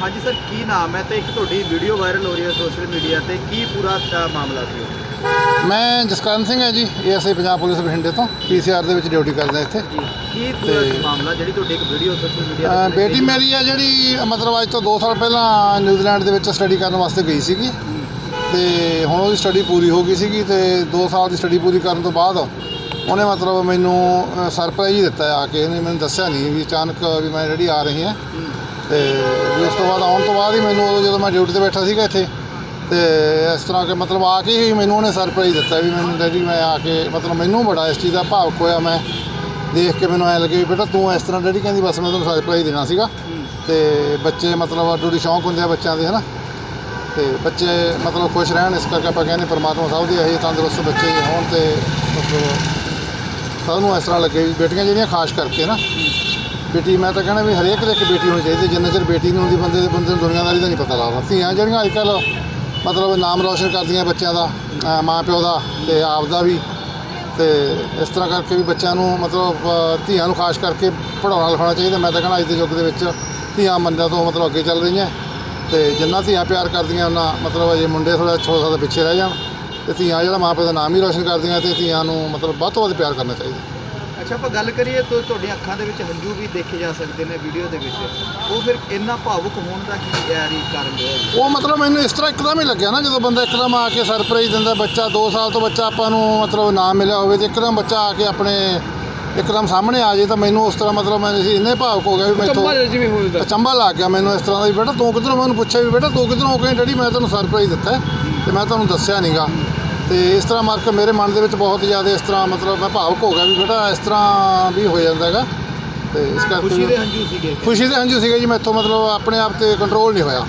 ਹਾਂਜੀ ਸਰ ਕੀ ਨਾਮ ਹੈ ਤੇ ਇੱਕ ਤੁਹਾਡੀ ਵੀਡੀਓ ਵਾਇਰਲ ਹੋ ਰਹੀ ਹੈ ਸੋਸ਼ਲ ਮੀਡੀਆ ਤੇ ਕੀ ਪੂਰਾ ਅ, ਮਾਮਲਾ ਸੀ ਉਹ? ਮੈਂ ਜਸਕਰਨ ਸਿੰਘ ਹੈ ਜੀ ਏਐਸਆਈ ਪੰਜਾਬ ਪੁਲਿਸ ਬਠਿੰਡੇ ਤੋਂ ਪੀਸੀਆਰ ਦੇ ਵਿੱਚ ਡਿਊਟੀ ਕਰਦਾ ਇੱਥੇ। ਜੀ ਕੀ ਪੂਰਾ ਤੇ- ਮਾਮਲਾ ਜਿਹੜੀ ਤੁਹਾਡੀ ਇੱਕ ਵੀਡੀਓ ਸੋਸ਼ਲ ਮੀਡੀਆ ਅ, ਬੇਟੀ ਮੇਰੀ ਆ ਜਿਹੜੀ ਮਤਲਬ ਅੱਜ ਤੋਂ 2 ਸਾਲ ਪਹਿਲਾਂ ਨਿਊਜ਼ੀਲੈਂਡ ਦੇ ਵਿੱਚ ਸਟੱਡੀ ਕਰਨ ਵਾਸਤੇ ਗਈ ਸੀਗੀ। ਤੇ ਹੁਣ ਉਹਦੀ ਸਟੱਡੀ ਪੂਰੀ ਹੋ ਗਈ ਸੀਗੀ ਤੇ 2 ਸਾਲ ਦੀ ਸਟੱਡੀ ਪੂਰੀ ਕਰਨ ਤੋਂ ਬਾਅਦ ਉਹਨੇ ਮਤਲਬ ਮੈਨੂੰ ਸਰਪ੍ਰਾਈਜ਼ ਦਿੱਤਾ ਆ ਕੇ ਇਹਨੇ ਮੈਨੂੰ ਦੱਸਿਆ ਨਹੀਂ ਵੀ ਅਚਾਨਕ ਵੀ ਮੈਂ ਜਿਹੜੀ ਆ ਰਹੀ ਹਾਂ। ਤੇ ਵੀ ਉਸ ਤੋਂ ਬਾਅਦ ਆਉਣ ਤੋਂ ਬਾਅਦ ਹੀ ਮੈਨੂੰ ਉਦੋਂ ਜਦੋਂ ਮੈਂ ਡਿਊਟੀ ਤੇ ਬੈਠਾ ਸੀਗਾ ਇੱਥੇ, ਤੇ ਇਸ ਤਰ੍ਹਾਂ ਕਿ ਮਤਲਬ ਆ ਕੇ ਹੀ ਮੈਨੂੰ ਉਹਨੇ ਸਰਪ੍ਰਾਈਜ਼ ਦਿੱਤਾ ਵੀ ਮੈਨੂੰ ਡੈਡੀ ਮੈਂ ਆ ਕੇ ਮਤਲਬ ਮੈਨੂੰ ਬੜਾ ਇਸ ਚੀਜ਼ ਦਾ ਭਾਵਕ ਹੋਇਆ ਮੈਂ। ਦੇਖ ਕੇ ਮੈਨੂੰ ਐ ਲੱਗੇ ਵੀ ਬੇਟਾ ਤੂੰ ਇਸ ਤਰ੍ਹਾਂ ਡੈਡੀ ਕਹਿੰਦੀ ਬਸ ਮੈਂ ਤੁਹਾਨੂੰ ਸਰਪ੍ਰਾਈਜ਼ ਦੇਣਾ ਸੀਗਾ। ਤੇ ਬੱਚੇ ਮਤਲਬ ਅੱਡੋ ਅੱਡੀ ਸ਼ੌਂਕ ਹੁੰਦੇ ਆ ਬੱਚਿਆਂ ਦੇ, ਹਨਾ? ਤੇ ਬੱਚੇ ਮਤਲਬ ਖੁਸ਼ ਰਹਿਣ, ਇਸ ਕਰਕੇ ਆਪਾਂ ਕਹਿੰਦੇ ਪਰਮਾਤਮਾ ਸਭ ਦੇ ਇਹ ਤੰਦਰੁਸਤ ਬੱਚੇ ਹੋਣ ਤੇ ਮਤਲਬ ਸਭ ਨੂੰ ਇਸ ਤਰ੍ਹਾਂ ਲੱਗੇ ਵੀ ਬੇਟੀਆਂ ਜਿਹੜੀਆਂ ਖਾਸ ਕਰਕੇ ਨਾ ਬੇਟੀ, ਮੈਂ ਤਾਂ ਕਹਿਣਾ ਵੀ ਹਰੇਕ ਦੇ ਇੱਕ ਬੇਟੀ ਹੋਣੀ ਚਾਹੀਦੀ, ਜਿੰਨਾ ਚਿਰ ਬੇਟੀ ਨਹੀਂ ਹੁੰਦੀ, ਬੰਦੇ ਦੇ ਬੰਦੇ ਨੂੰ ਦੁਨੀਆਦਾਰੀ ਦਾ ਨਹੀਂ ਪਤਾ ਲੱਗਦਾ। ਧੀਆਂ ਜਿਹੜੀਆਂ ਅੱਜ ਕੱਲ੍ਹ ਮਤਲਬ ਨਾਮ ਰੌਸ਼ਨ ਕਰਦੀਆਂ ਬੱਚਿਆਂ ਦਾ ਮਾਂ ਪਿਓ ਦਾ ਤੇ ਆਪ ਦਾ ਵੀ, ਤੇ ਇਸ ਤਰ੍ਹਾਂ ਕਰਕੇ ਵੀ ਬੱਚਿਆਂ ਨੂੰ ਮਤਲਬ ਧੀਆਂ ਨੂੰ ਖਾਸ ਕਰਕੇ ਪੜਾਉਣਾ ਲਿਖਾਉਣਾ ਚਾਹੀਦਾ। ਮੈਂ ਤਾਂ ਕਹਿਣਾ ਅੱਜ ਦੇ ਯੁੱਗ ਦੇ ਵਿੱਚ ਧੀਆਂ ਮੰਨਿਆਂ ਤੋਂ ਮਤਲਬ ਅੱਗੇ ਚੱਲ ਰਹੀਆਂ। ਤੇ ਜਿੰਨਾ ਧੀਆਂ ਪਿਆਰ ਕਰਦੀਆਂ, ਉਹਨਾਂ ਮਤਲਬ ਅਜੇ ਮੁੰਡੇ ਥੋੜ੍ਹਾ ਛੋਟਾ ਸਾਲ ਪਿੱਛੇ ਰਹਿ ਜਾਣ। ਤੇ ਧੀਆਂ ਜਿਹੜਾ ਮਾਂ ਪਿਓ ਦਾ ਨਾਮ ਹੀ ਰੌਸ਼ਨ ਕਰਦੀਆਂ ਤੇ ਧੀਆਂ ਨੂੰ ਮਤਲਬ ਵੱਧ ਤੋਂ ਵੱਧ ਪਿਆਰ ਕਰਨਾ ਚਾਹੀਦਾ। ਅੱਛਾ ਆਪਾਂ ਗੱਲ ਕਰੀਏ ਤਾਂ ਤੁਹਾਡੀਆਂ ਅੱਖਾਂ ਦੇ ਵਿੱਚ ਹੰਝੂ ਵੀ ਦੇਖੇ ਜਾ ਸਕਦੇ ਨੇ ਵੀਡੀਓ ਦੇ ਵਿੱਚ। ਉਹ ਫਿਰ ਇੰਨਾ ਭਾਵੁਕ ਹੋਣ ਦਾ ਕੀ ਯਾਰੀ ਕਾਰਨ ਰਿਹਾ ਜੀ ਉਹ ਮਤਲਬ ਮੈਨੂੰ ਇਸ ਤਰ੍ਹਾਂ ਇੱਕਦਮ ਹੀ ਲੱਗਿਆ ਨਾ ਜਦੋਂ ਬੰਦਾ ਇੱਕਦਮ ਆ ਕੇ ਸਰਪ੍ਰਾਈਜ਼ ਦਿੰਦਾ ਬੱਚਾ 2 ਸਾਲ ਤੋਂ ਬੱਚਾ ਆਪਾਂ ਨੂੰ ਮਤਲਬ ਨਾਮ ਮਿਲਿਆ ਹੋਵੇ ਤੇ ਇੱਕਦਮ ਬੱਚਾ ਆ ਕੇ ਆਪਣੇ ਇੱਕਦਮ ਸਾਹਮਣੇ ਆ ਜੇ ਤਾਂ ਮੈਨੂੰ ਉਸ ਤਰ੍ਹਾਂ ਮਤਲਬ ਮੈਂ ਸੀ ਇੰਨੇ ਭਾਵੁਕ ਹੋ ਗਿਆ ਵੀ ਮੈਥੋਂ ਜਿਵੇਂ ਹੋ ਜਾਂਦਾ। ਅਚੰਭਾ ਲੱਗ ਗਿਆ ਮੈਨੂੰ ਇਸ ਤਰ੍ਹਾਂ ਦਾ ਵੀ ਬੇਟਾ ਤੂੰ ਕਿੱਧਰੋਂ ਮੈਨੂੰ ਪੁੱਛਿਆ ਵੀ ਬੇਟਾ ਤੂੰ ਕਿੱਧਰੋਂ ਕਹਿੰਦਾ ਡੈਡੀ ਮੈਂ ਤੁਹਾਨੂੰ ਸਰਪ੍ਰਾਈਜ਼ ਦਿੱਤਾ ਹੈ ਤੇ ਮੈਂ ਤੁਹਾਨੂੰ ਦੱਸਿਆ ਨਹੀਂਗਾ ਤੇ ਇਸ ਤਰ੍ਹਾਂ ਮਾਰ ਕੇ ਮੇਰੇ ਮਨ ਦੇ ਵਿੱਚ ਬਹੁਤ ਜ਼ਿਆਦਾ ਇਸ ਤਰ੍ਹਾਂ ਮਤਲਬ ਮੈਂ ਭਾਵੁਕ ਹੋ ਗਿਆ ਵੀ ਬੇਟਾ ਇਸ ਤਰ੍ਹਾਂ ਵੀ ਹੋ ਜਾਂਦਾ ਹੈਗਾ। ਤੇ ਇਸ ਕਰਕੇ ਖੁਸ਼ੀ ਦੇ ਹੰਝੂ ਸੀਗੇ। ਖੁਸ਼ੀ ਦੇ ਹੰਝੂ ਸੀਗੇ ਜੀ ਮੈਥੋਂ ਮਤਲਬ ਆਪਣੇ ਆਪ ਤੇ ਕੰਟਰੋਲ ਨਹੀਂ ਹੋਇਆ।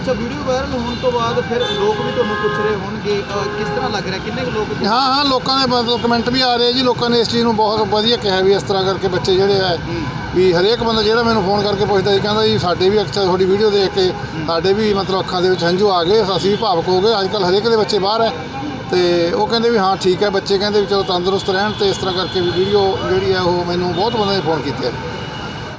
ਅੱਛਾ ਵੀਡੀਓ ਵਾਇਰਲ ਹੋਣ ਤੋਂ ਬਾਅਦ ਫਿਰ ਲੋਕ ਵੀ ਤੁਹਾਨੂੰ ਪੁੱਛ ਰਹੇ ਹੋਣਗੇ ਕਿਸ ਤਰ੍ਹਾਂ ਲੱਗ ਰਿਹਾ ਕਿੰਨੇ ਕੁ ਲੋਕ ਹਾਂ ਹਾਂ ਲੋਕਾਂ ਦੇ ਮਤਲਬ ਕਮੈਂਟ ਵੀ ਆ ਰਹੇ ਜੀ ਲੋਕਾਂ ਨੇ ਇਸ ਚੀਜ਼ ਨੂੰ ਬਹੁਤ ਵਧੀਆ ਕਿਹਾ ਵੀ ਇਸ ਤਰ੍ਹਾਂ ਕਰਕੇ ਬੱਚੇ ਜਿਹੜੇ ਆ ਵੀ ਹਰੇਕ ਬੰਦਾ ਜਿਹੜਾ ਮੈਨੂੰ ਫੋਨ ਕਰਕੇ ਪੁੱਛਦਾ ਸੀ ਕਹਿੰਦਾ ਜੀ ਸਾਡੇ ਵੀ ਅਕਸਰ ਤੁਹਾਡੀ ਵੀਡੀਓ ਦੇਖ ਕੇ ਸਾਡੇ ਵੀ ਮਤਲਬ ਅੱਖਾਂ ਦੇ ਵਿੱਚ ਹੰਝੂ ਆ ਗਏ ਅਸੀਂ ਵੀ ਭਾਵਕ ਹੋ ਗਏ ਅੱਜ ਕੱਲ੍ਹ ਹਰੇਕ ਦੇ ਬੱਚੇ ਬਾਹਰ ਹੈ। ਤੇ ਉਹ ਕਹਿੰਦੇ ਵੀ ਹਾਂ, ਠੀਕ ਹੈ, ਬੱਚੇ ਕਹਿੰਦੇ ਵੀ ਚਲੋ ਤੰਦਰੁਸਤ ਰਹਿਣ ਤੇ ਇਸ ਤਰ੍ਹਾਂ ਕਰਕੇ ਵੀ ਵੀਡੀਓ ਜਿਹੜੀ ਹੈ ਉਹ ਮੈਨੂੰ ਬਹੁਤ ਬੰਦੇ ਨੇ ਫੋਨ ਕੀਤੇ ਆ।